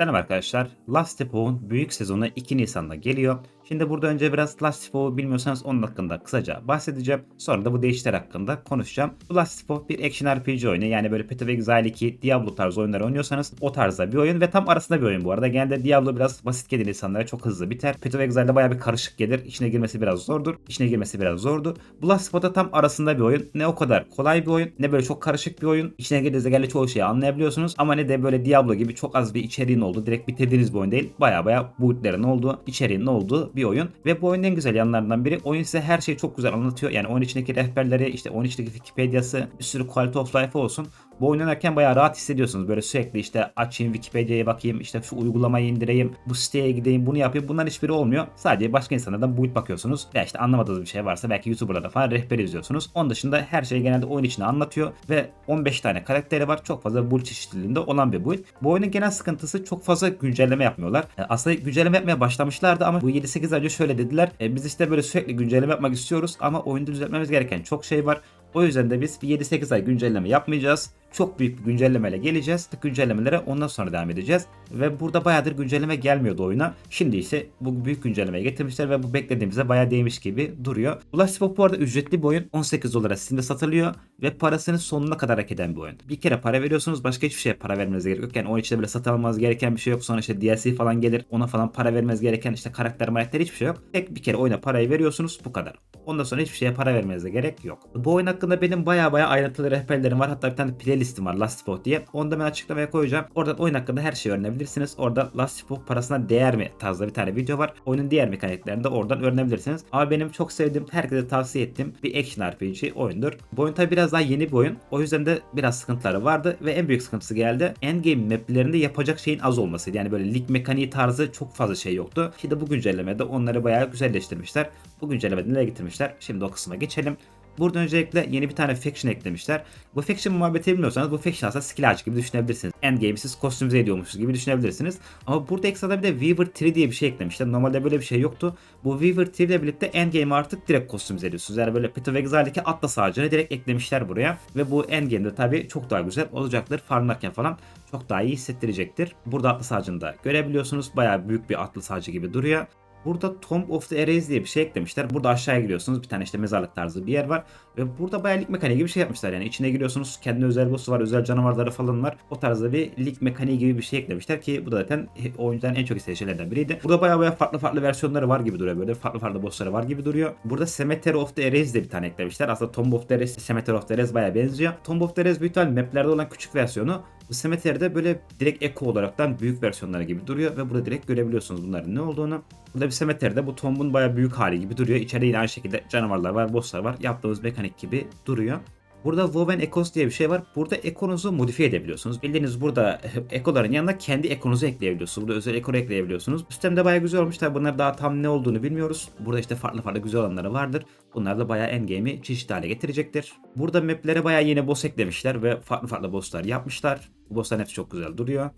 Selam arkadaşlar. Last O'un büyük sezonu 2 Nisan'da geliyor. Şimdi burada önce biraz Last O'u bilmiyorsanız onun hakkında kısaca bahsedeceğim. Sonra da bu değişiklikler hakkında konuşacağım. Bu Last Step O bir action RPG oyunu. Yani böyle Path of Exile 2, Diablo tarzı oyunları oynuyorsanız o tarzda bir oyun ve tam arasında bir oyun bu arada. Genelde Diablo biraz basit gelir insanlara çok hızlı biter. Path of Exile'de bayağı bir karışık gelir. İçine girmesi biraz zordur. İçine girmesi biraz zordu. Bu Last Step O'da tam arasında bir oyun. Ne o kadar kolay bir oyun ne böyle çok karışık bir oyun. İçine girdiğinizde genelde çoğu şeyi anlayabiliyorsunuz. Ama ne de böyle Diablo gibi çok az bir içeriğin olduğu, direkt bitirdiğiniz bir oyun değil. Baya baya bootlerin olduğu, içeriğinin olduğu bir oyun. Ve bu oyunun en güzel yanlarından biri oyun size her şeyi çok güzel anlatıyor. Yani oyun içindeki rehberleri, işte oyun içindeki Wikipedia'sı, bir sürü quality of life olsun. Bu oynanırken bayağı rahat hissediyorsunuz. Böyle sürekli işte açayım Wikipedia'ya bakayım, işte şu uygulamayı indireyim, bu siteye gideyim, bunu yapayım. Bunların hiçbiri olmuyor. Sadece başka insanlardan boyut bakıyorsunuz. Veya işte anlamadığınız bir şey varsa belki YouTuber'da falan rehber izliyorsunuz. Onun dışında her şey genelde oyun içinde anlatıyor ve 15 tane karakteri var. Çok fazla build çeşitliliğinde olan bir build. Bu oyunun genel sıkıntısı çok fazla güncelleme yapmıyorlar. E, Aslında güncelleme yapmaya başlamışlardı ama bu 7-8 ay önce şöyle dediler. E, biz işte böyle sürekli güncelleme yapmak istiyoruz ama oyunda düzeltmemiz gereken çok şey var. O yüzden de biz bir 7-8 ay güncelleme yapmayacağız. Çok büyük bir güncellemeyle geleceğiz. Güncellemelere ondan sonra devam edeceğiz. Ve burada bayağıdır güncelleme gelmiyordu oyuna. Şimdi ise bu büyük güncellemeyi getirmişler ve bu beklediğimize bayağı değmiş gibi duruyor. Ulaş Spot bu arada ücretli bir oyun. 18 dolara Steam'de satılıyor ve parasını sonuna kadar hak eden bir oyun. Bir kere para veriyorsunuz başka hiçbir şeye para vermeniz gerek yok. Yani oyun içinde bile satın almanız gereken bir şey yok. Sonra işte DLC falan gelir ona falan para vermeniz gereken işte karakter marakter hiçbir şey yok. Tek bir kere oyuna parayı veriyorsunuz bu kadar. Ondan sonra hiçbir şeye para vermenize gerek yok. Bu oyun hakkında benim baya baya ayrıntılı rehberlerim var. Hatta bir tane playlistim var Last Spot diye. Onu da ben açıklamaya koyacağım. Oradan oyun hakkında her şeyi öğrenebilirsiniz. Orada Last Spot parasına değer mi tarzda bir tane video var. Oyunun diğer mekaniklerini de oradan öğrenebilirsiniz. Ama benim çok sevdiğim, herkese tavsiye ettiğim bir action RPG oyundur. Bu oyun tabi biraz daha yeni bir oyun. O yüzden de biraz sıkıntıları vardı ve en büyük sıkıntısı geldi. Endgame maplerinde yapacak şeyin az olmasıydı. Yani böyle lig mekaniği tarzı çok fazla şey yoktu. Şimdi bu güncellemede onları bayağı güzelleştirmişler. Bu güncellemede nereye getirmişler? Şimdi o kısma geçelim. Burada öncelikle yeni bir tane faction eklemişler. Bu faction muhabbeti bilmiyorsanız bu faction aslında skill ağacı gibi düşünebilirsiniz. Endgame'i siz kostümize ediyormuşuz gibi düşünebilirsiniz. Ama burada ekstrada bir de Weaver Tree diye bir şey eklemişler. Normalde böyle bir şey yoktu. Bu Weaver Tree ile birlikte Endgame'i artık direkt kostümize ediyorsunuz. Yani böyle Path of Exile'deki Atlas ağacını direkt eklemişler buraya. Ve bu Endgame'de tabii çok daha güzel olacaktır. Farmlarken falan çok daha iyi hissettirecektir. Burada Atlas ağacını görebiliyorsunuz. Bayağı büyük bir Atlas ağacı gibi duruyor. Burada Tomb of the Ares diye bir şey eklemişler. Burada aşağıya giriyorsunuz. Bir tane işte mezarlık tarzı bir yer var. Ve burada bayağı lig mekaniği gibi bir şey yapmışlar. Yani içine giriyorsunuz. Kendi özel boss'u var. Özel canavarları falan var. O tarzda bir lig mekaniği gibi bir şey eklemişler ki bu da zaten oyuncuların en çok istediği şeylerden biriydi. Burada bayağı bayağı farklı farklı versiyonları var gibi duruyor böyle. Farklı farklı boss'ları var gibi duruyor. Burada Cemetery of the Ares de bir tane eklemişler. Aslında Tomb of the Ares, Cemetery of the Ares bayağı benziyor. Tomb of the Ares büyük ihtimalle maplerde olan küçük versiyonu. Bu Cemetery'de böyle direkt Echo olaraktan büyük versiyonları gibi duruyor ve burada direkt görebiliyorsunuz bunların ne olduğunu. Burada bir Cemetery'de bu Tomb'un bayağı büyük hali gibi duruyor. İçeride yine aynı şekilde canavarlar var, bosslar var. Yaptığımız mekanik gibi duruyor. Burada Woven Echoes diye bir şey var. Burada ekonuzu modifiye edebiliyorsunuz. Bildiğiniz burada ekoların yanına kendi ekonuzu ekleyebiliyorsunuz. Burada özel ekonu ekleyebiliyorsunuz. Sistem de bayağı güzel olmuş. Tabi bunlar daha tam ne olduğunu bilmiyoruz. Burada işte farklı farklı güzel olanları vardır. Bunlar da bayağı endgame'i çeşitli hale getirecektir. Burada maplere bayağı yeni boss eklemişler ve farklı farklı bosslar yapmışlar. Bu bossların hepsi çok güzel duruyor.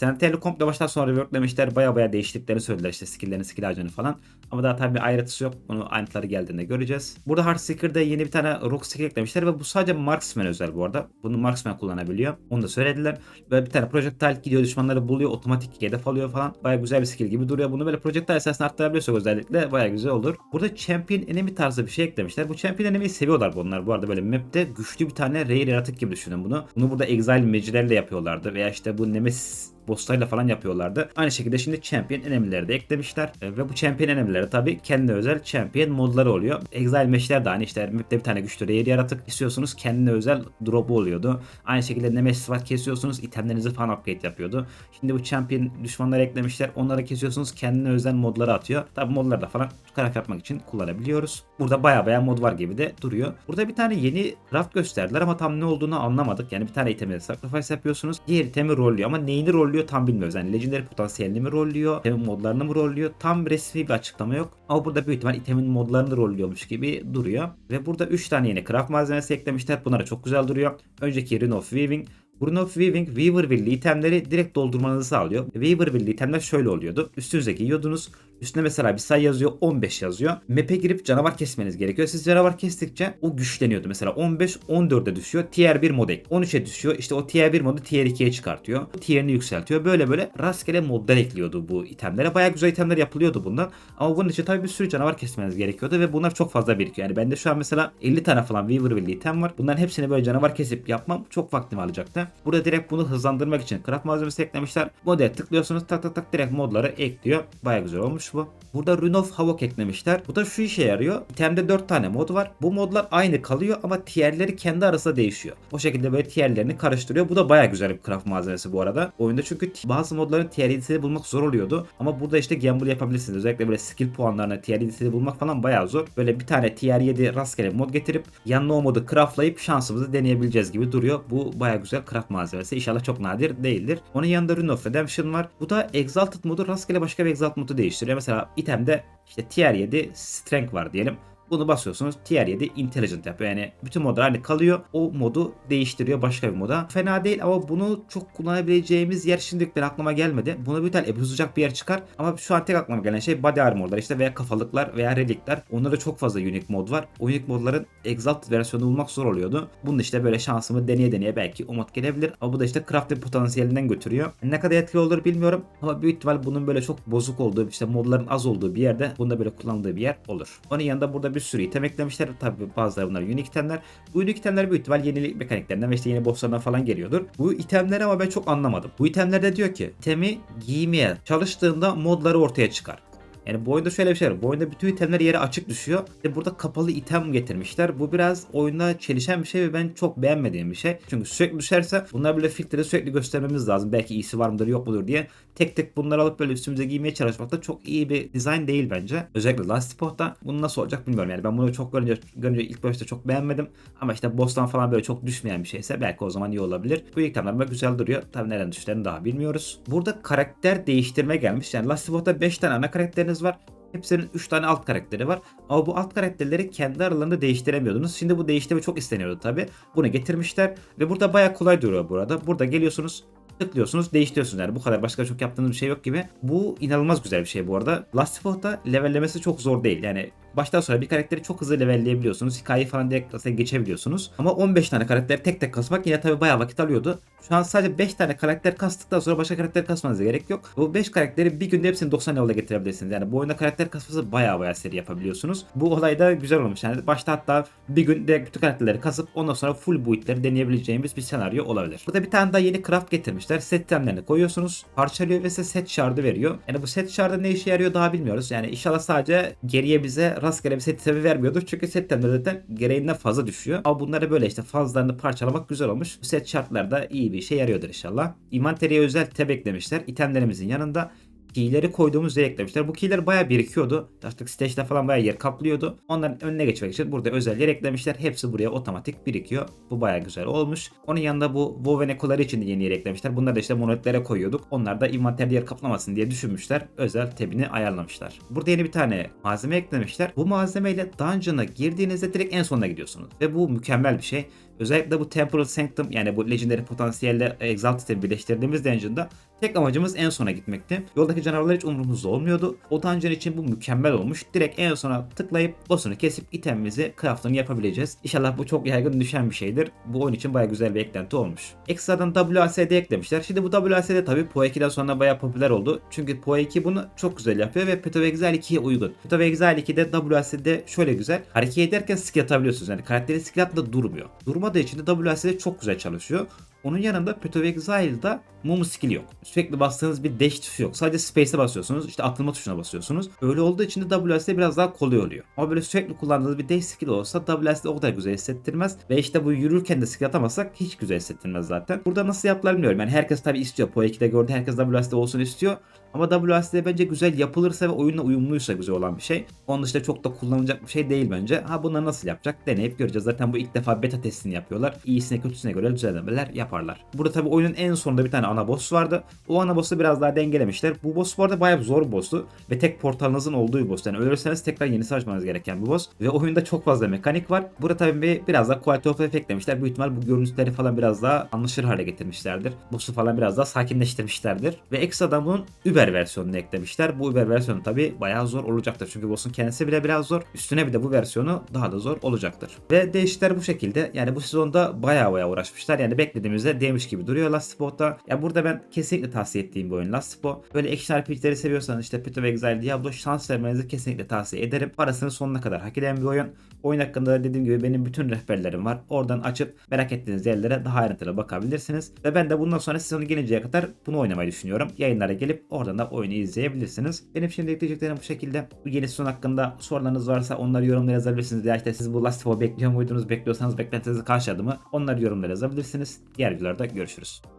Sentinel'i komple baştan sona reworklemişler. Baya baya değiştiklerini söylediler işte skill'lerini, skill ağacını falan. Ama daha tabii bir ayrıntısı yok. Bunu ayrıntıları geldiğinde göreceğiz. Burada Heartseeker'da yeni bir tane rock skill eklemişler ve bu sadece Marksman özel bu arada. Bunu Marksman kullanabiliyor. Onu da söylediler. Böyle bir tane projectile gidiyor düşmanları buluyor. Otomatik hedef alıyor falan. Baya güzel bir skill gibi duruyor. Bunu böyle projectile esasını arttırabiliyorsak özellikle baya güzel olur. Burada Champion Enemy tarzı bir şey eklemişler. Bu Champion Enemy'yi seviyorlar bunlar. Bu arada böyle map'te güçlü bir tane rare yaratık gibi düşünün bunu. Bunu burada Exile Magic'lerle yapıyorlardı. Veya işte bu Nemesis bosslarla falan yapıyorlardı. Aynı şekilde şimdi champion enemy'leri de eklemişler. E, ve bu champion enemy'lere tabi kendi özel champion modları oluyor. Exile meşler de hani işte map'te bir tane güçlü rare yaratık istiyorsunuz. Kendine özel drop'u oluyordu. Aynı şekilde Nemesis var kesiyorsunuz. itemlerinizi falan upgrade yapıyordu. Şimdi bu champion düşmanları eklemişler. Onları kesiyorsunuz. Kendine özel modları atıyor. Tabi modları da falan karak yapmak için kullanabiliyoruz. Burada baya baya mod var gibi de duruyor. Burada bir tane yeni raft gösterdiler ama tam ne olduğunu anlamadık. Yani bir tane itemi sacrifice yapıyorsunuz. Diğer itemi rollüyor ama neyini rollüyor tam bilmiyoruz. Yani Legendary potansiyelini mi rollüyor, itemin modlarını mı rollüyor tam resmi bir açıklama yok. Ama burada büyük ihtimal itemin modlarını rollüyormuş gibi duruyor. Ve burada 3 tane yeni craft malzemesi eklemişler. Bunlar çok güzel duruyor. Önceki Rune of Weaving, Rune of Weaving, Weaverville itemleri direkt doldurmanızı sağlıyor. Weaverville itemler şöyle oluyordu. Üstünüze giyiyordunuz. Üstüne mesela bir sayı yazıyor 15 yazıyor. Map'e girip canavar kesmeniz gerekiyor. Siz canavar kestikçe o güçleniyordu. Mesela 15 14'e düşüyor. Tier 1 moda 13'e düşüyor. İşte o tier 1 modu tier 2'ye çıkartıyor. Tier'ini yükseltiyor. Böyle böyle rastgele modlar ekliyordu bu itemlere. Bayağı güzel itemler yapılıyordu bundan. Ama bunun için tabii bir sürü canavar kesmeniz gerekiyordu ve bunlar çok fazla birikiyor. Yani bende şu an mesela 50 tane falan Weaverville item var. Bunların hepsini böyle canavar kesip yapmam çok vaktimi alacaktı. Burada direkt bunu hızlandırmak için craft malzemesi eklemişler. Modaya tıklıyorsunuz tak tak tak direkt modları ekliyor. Bayağı güzel olmuş bu. Burada Rune of Havoc eklemişler. Bu da şu işe yarıyor. İtemde 4 tane mod var. Bu modlar aynı kalıyor ama tierleri kendi arasında değişiyor. O şekilde böyle tierlerini karıştırıyor. Bu da bayağı güzel bir craft malzemesi bu arada. Oyunda çünkü bazı modların tier 7'sini bulmak zor oluyordu. Ama burada işte gamble yapabilirsiniz. Özellikle böyle skill puanlarına tier 7'sini bulmak falan bayağı zor. Böyle bir tane tier 7 rastgele mod getirip yanına o modu craftlayıp şansımızı deneyebileceğiz gibi duruyor. Bu bayağı güzel craft malzemesi. İnşallah çok nadir değildir. Onun yanında Rune of Redemption var. Bu da Exalted modu rastgele başka bir Exalted modu değiştiriyor. Mesela itemde işte tier 7 strength var diyelim. Bunu basıyorsunuz tier 7 intelligent yapıyor. Yani bütün modlar aynı kalıyor. O modu değiştiriyor başka bir moda. Fena değil ama bunu çok kullanabileceğimiz yer şimdilik ben aklıma gelmedi. Buna bir tane ebuzacak bir yer çıkar. Ama şu an tek aklıma gelen şey body armorlar işte veya kafalıklar veya relikler. Onlarda çok fazla unique mod var. O unique modların exalted versiyonu bulmak zor oluyordu. Bunun işte böyle şansımı deneye deneye belki o mod gelebilir. Ama bu da işte crafting potansiyelinden götürüyor. Ne kadar etkili olur bilmiyorum. Ama büyük ihtimal bunun böyle çok bozuk olduğu işte modların az olduğu bir yerde bunda böyle kullanıldığı bir yer olur. Onun yanında burada bir sürü item eklemişler. Tabi bazıları bunlar unique itemler. Bu unique itemler büyük ihtimal yenilik mekaniklerinden ve işte yeni bosslardan falan geliyordur. Bu itemleri ama ben çok anlamadım. Bu itemlerde diyor ki itemi giymeye çalıştığında modları ortaya çıkar. Yani bu oyunda şöyle bir şey var. Bu oyunda bütün itemler yere açık düşüyor. Ve burada kapalı item getirmişler. Bu biraz oyunda çelişen bir şey ve ben çok beğenmediğim bir şey. Çünkü sürekli düşerse bunlar böyle filtrede sürekli göstermemiz lazım. Belki iyisi var mıdır yok mudur diye. Tek tek bunları alıp böyle üstümüze giymeye çalışmak da çok iyi bir dizayn değil bence. Özellikle Last Spot'ta bunu nasıl olacak bilmiyorum. Yani ben bunu çok görünce, görünce ilk başta çok beğenmedim. Ama işte boss'tan falan böyle çok düşmeyen bir şeyse belki o zaman iyi olabilir. Bu itemler böyle güzel duruyor. Tabii nereden düştüğlerini daha bilmiyoruz. Burada karakter değiştirme gelmiş. Yani Last Spot'ta 5 tane ana karakteriniz var. Hepsinin 3 tane alt karakteri var. Ama bu alt karakterleri kendi aralarında değiştiremiyordunuz. Şimdi bu değiştirme çok isteniyordu tabi. Bunu getirmişler ve burada baya kolay duruyor burada. Burada geliyorsunuz tıklıyorsunuz değiştiriyorsunuz yani bu kadar başka çok yaptığınız bir şey yok gibi. Bu inanılmaz güzel bir şey bu arada. Last Spot'ta levellemesi çok zor değil yani baştan sonra bir karakteri çok hızlı levelleyebiliyorsunuz. Hikayeyi falan direkt aslında geçebiliyorsunuz. Ama 15 tane karakteri tek tek kasmak yine tabi bayağı vakit alıyordu. Şu an sadece 5 tane karakter kastıktan sonra başka karakter kasmanıza gerek yok. Bu 5 karakteri bir günde hepsini 90 level'e getirebilirsiniz. Yani bu oyunda karakter kasması bayağı bayağı seri yapabiliyorsunuz. Bu olay da güzel olmuş. Yani başta hatta bir gün direkt bütün karakterleri kasıp ondan sonra full boyutları deneyebileceğimiz bir senaryo olabilir. Burada bir tane daha yeni craft getirmişler. Set itemlerini koyuyorsunuz. Parçalıyor ve size set shard'ı veriyor. Yani bu set shard'ı ne işe yarıyor daha bilmiyoruz. Yani inşallah sadece geriye bize rastgele bir set itemi vermiyordur. Çünkü set itemleri zaten gereğinden fazla düşüyor. Ama bunları böyle işte fazlalarını parçalamak güzel olmuş. Bu set shard'lar da iyi bir işe yarıyordur inşallah. Inventory'e özel tab eklemişler. İtemlerimizin yanında keyleri koyduğumuz yere eklemişler. Bu keyler bayağı birikiyordu. Artık stage'de falan bayağı yer kaplıyordu. Onların önüne geçmek için burada özel yer eklemişler. Hepsi buraya otomatik birikiyor. Bu bayağı güzel olmuş. Onun yanında bu WoW ekoları için de yeni yer eklemişler. Bunları da işte monolitlere koyuyorduk. Onlar da inventerde yer kaplamasın diye düşünmüşler. Özel tabini ayarlamışlar. Burada yeni bir tane malzeme eklemişler. Bu malzemeyle dungeon'a girdiğinizde direkt en sonuna gidiyorsunuz. Ve bu mükemmel bir şey. Özellikle bu Temporal Sanctum yani bu Legendary potansiyelle Exalted'i birleştirdiğimiz dungeon'da tek amacımız en sona gitmekti. Yoldaki canavarlar hiç umurumuzda olmuyordu. O dungeon için bu mükemmel olmuş. Direkt en sona tıklayıp boss'unu kesip itemimizi craftını yapabileceğiz. İnşallah bu çok yaygın düşen bir şeydir. Bu oyun için baya güzel bir eklenti olmuş. Ekstradan WASD eklemişler. Şimdi bu WASD tabi PoE 2'den sonra baya popüler oldu. Çünkü PoE 2 bunu çok güzel yapıyor ve Path of Exile 2'ye uygun. Path of Exile 2'de WASD şöyle güzel. Hareket ederken skill atabiliyorsunuz. Yani karakteri skill atla durmuyor. Durmadığı için de WASD çok güzel çalışıyor. Onun yanında Path of Exile'da mum skill yok. Sürekli bastığınız bir dash tuşu yok. Sadece space'e basıyorsunuz. işte atılma tuşuna basıyorsunuz. Öyle olduğu için de WSD biraz daha kolay oluyor. Ama böyle sürekli kullandığınız bir dash skill olsa WSD o kadar güzel hissettirmez. Ve işte bu yürürken de skill atamazsak hiç güzel hissettirmez zaten. Burada nasıl yaptılar bilmiyorum. Yani herkes tabi istiyor. Po 2'de gördü. Herkes WSD olsun istiyor. Ama WSD bence güzel yapılırsa ve oyunla uyumluysa güzel olan bir şey. Onun dışında çok da kullanılacak bir şey değil bence. Ha bunları nasıl yapacak deneyip göreceğiz. Zaten bu ilk defa beta testini yapıyorlar. İyisine kötüsüne göre düzenlemeler yaparlar. Burada tabi oyunun en sonunda bir tane ana boss vardı. O ana boss'u biraz daha dengelemişler. Bu boss bu arada bayağı bir zor boss'tu. Ve tek portalınızın olduğu bir boss. Yani ölürseniz tekrar yenisi açmanız gereken bir boss. Ve oyunda çok fazla mekanik var. Burada tabi bir, biraz daha quality of life eklemişler. Büyük ihtimal bu görüntüleri falan biraz daha anlaşılır hale getirmişlerdir. Boss'u falan biraz daha sakinleştirmişlerdir. Ve ekstradan bunun Uber versiyonunu eklemişler. Bu Uber versiyonu tabi bayağı zor olacaktır. Çünkü boss'un kendisi bile biraz zor. Üstüne bir de bu versiyonu daha da zor olacaktır. Ve değişiklikler bu şekilde. Yani bu sezonda bayağı bayağı uğraşmışlar. Yani beklediğimizde değmiş gibi duruyor Last Spot'ta. Ya burada ben kesinlikle tavsiye ettiğim bir oyun Last Spot. Böyle action RPG'leri seviyorsanız işte Path of Exile, Diablo şans vermenizi kesinlikle tavsiye ederim. Parasını sonuna kadar hak eden bir oyun. Oyun hakkında da dediğim gibi benim bütün rehberlerim var. Oradan açıp merak ettiğiniz yerlere daha ayrıntılı bakabilirsiniz. Ve ben de bundan sonra sezonu gelinceye kadar bunu oynamayı düşünüyorum. Yayınlara gelip da oyunu izleyebilirsiniz. Benim şimdi ekleyeceklerim bu şekilde. Bu yeni sezon hakkında sorularınız varsa onları yorumlara yazabilirsiniz. Ya işte siz bu Last of Us bekliyor muydunuz? Bekliyorsanız beklentinizi karşıladı mı? Onları yorumlara yazabilirsiniz. Diğer videolarda görüşürüz.